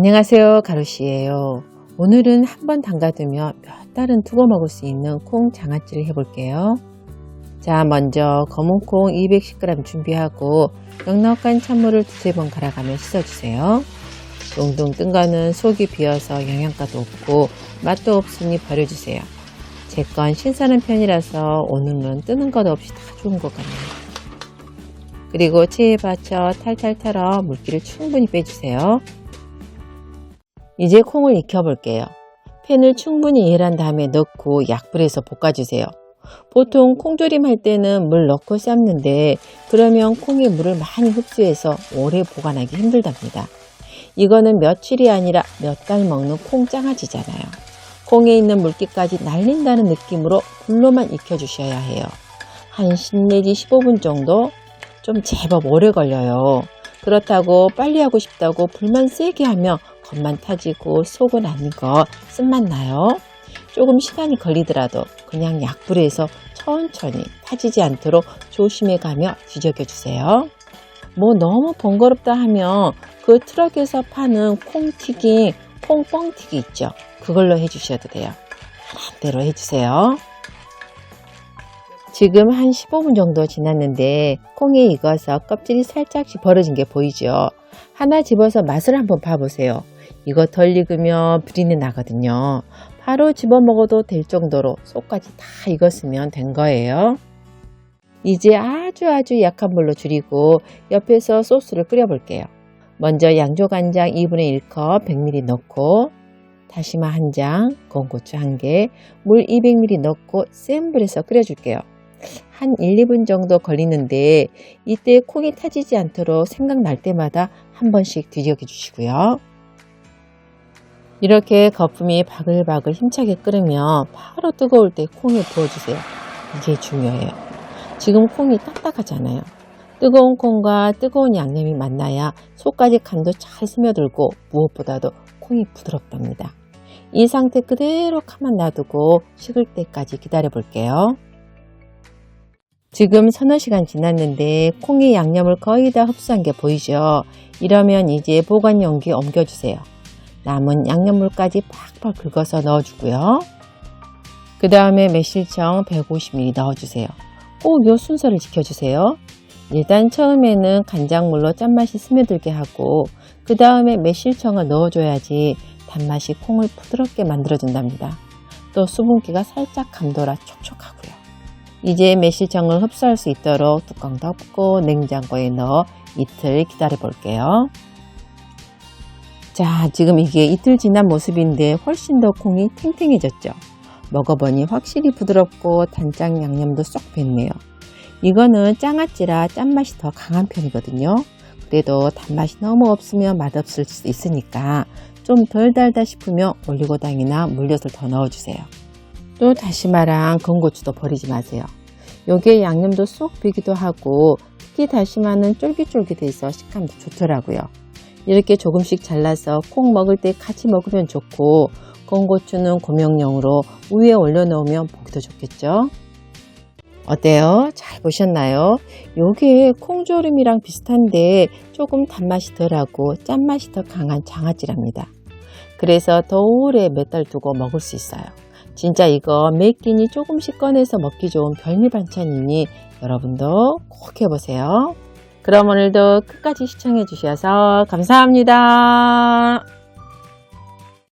안녕하세요 가로시예요. 오늘은 한 번 담가두며 몇 달은 두고 먹을 수 있는 콩 장아찌를 해볼게요. 자 먼저 검은 콩 210g 준비하고 넉넉한 찬물을 두세 번 갈아가며 씻어주세요. 둥둥 뜬 거는 속이 비어서 영양가도 없고 맛도 없으니 버려주세요. 제 건 신선한 편이라서 오늘은 뜨는 것 없이 다 좋은 것 같네요. 그리고 체에 받쳐 탈탈 털어 물기를 충분히 빼주세요 이제 콩을 익혀볼게요. 팬을 충분히 일한 다음에 넣고 약불에서 볶아주세요. 보통 콩조림 할 때는 물 넣고 삶는데 그러면 콩이 물을 많이 흡수해서 오래 보관하기 힘들답니다. 이거는 며칠이 아니라 몇 달 먹는 콩장아찌잖아요. 콩에 있는 물기까지 날린다는 느낌으로 불로만 익혀주셔야 해요. 한 10 내지 15분 정도 좀 제법 오래 걸려요. 그렇다고 빨리 하고 싶다고 불만 세게 하면 겉만 타지고 속은 안 익어 쓴맛 나요. 조금 시간이 걸리더라도 그냥 약불에서 천천히 타지지 않도록 조심해 가며 뒤적여 주세요. 뭐 너무 번거롭다 하면 그 트럭에서 파는 콩튀김, 콩뻥튀기 있죠. 그걸로 해주셔도 돼요. 마음대로 해주세요. 지금 한 15분 정도 지났는데 콩이 익어서 껍질이 살짝씩 벌어진 게 보이죠? 하나 집어서 맛을 한번 봐보세요. 이거 덜 익으면 비린내 나거든요. 바로 집어 먹어도 될 정도로 속까지 다 익었으면 된 거예요. 이제 아주 아주 약한 불로 줄이고 옆에서 소스를 끓여 볼게요. 먼저 양조간장 2분의 1컵 100ml 넣고 다시마 1장, 건고추 1개, 물 200ml 넣고 센 불에서 끓여줄게요. 한 1, 2분 정도 걸리는데 이때 콩이 타지지 않도록 생각날 때마다 한 번씩 뒤적여 주시고요. 이렇게 거품이 바글바글 힘차게 끓으면 바로 뜨거울 때 콩을 부어주세요. 이게 중요해요. 지금 콩이 딱딱하잖아요. 뜨거운 콩과 뜨거운 양념이 만나야 속까지 간도 잘 스며들고 무엇보다도 콩이 부드럽답니다. 이 상태 그대로 가만 놔두고 식을 때까지 기다려 볼게요. 지금 서너 시간 지났는데 콩이 양념을 거의 다 흡수한 게 보이죠? 이러면 이제 보관 용기에 옮겨주세요. 남은 양념물까지 팍팍 긁어서 넣어주고요. 그 다음에 매실청 150ml 넣어주세요. 꼭 요 순서를 지켜주세요. 일단 처음에는 간장물로 짠맛이 스며들게 하고 그 다음에 매실청을 넣어줘야지 단맛이 콩을 부드럽게 만들어준답니다. 또 수분기가 살짝 감돌아 촉촉하고요. 이제 매실청을 흡수할 수 있도록 뚜껑 덮고 냉장고에 넣어 이틀 기다려 볼게요. 자, 지금 이게 이틀 지난 모습인데 훨씬 더 콩이 탱탱해졌죠. 먹어보니 확실히 부드럽고 단장 양념도 쏙 뱄네요. 이거는 장아찌라 짠맛이 더 강한 편이거든요. 그래도 단맛이 너무 없으면 맛없을 수 있으니까 좀 덜 달다 싶으면 올리고당이나 물엿을 더 넣어주세요. 또 다시마랑 건고추도 버리지 마세요. 요게 양념도 쏙 배기도 하고 특히 다시마는 쫄깃쫄깃해서 식감도 좋더라고요. 이렇게 조금씩 잘라서 콩 먹을 때 같이 먹으면 좋고 건고추는 고명용으로 위에 올려놓으면 보기도 좋겠죠. 어때요? 잘 보셨나요? 요게 콩조림이랑 비슷한데 조금 단맛이 덜하고 짠맛이 더 강한 장아찌랍니다. 그래서 더 오래 몇 달 두고 먹을 수 있어요. 진짜 이거 몇 끼니 조금씩 꺼내서 먹기 좋은 별미 반찬이니 여러분도 꼭 해보세요. 그럼 오늘도 끝까지 시청해 주셔서 감사합니다.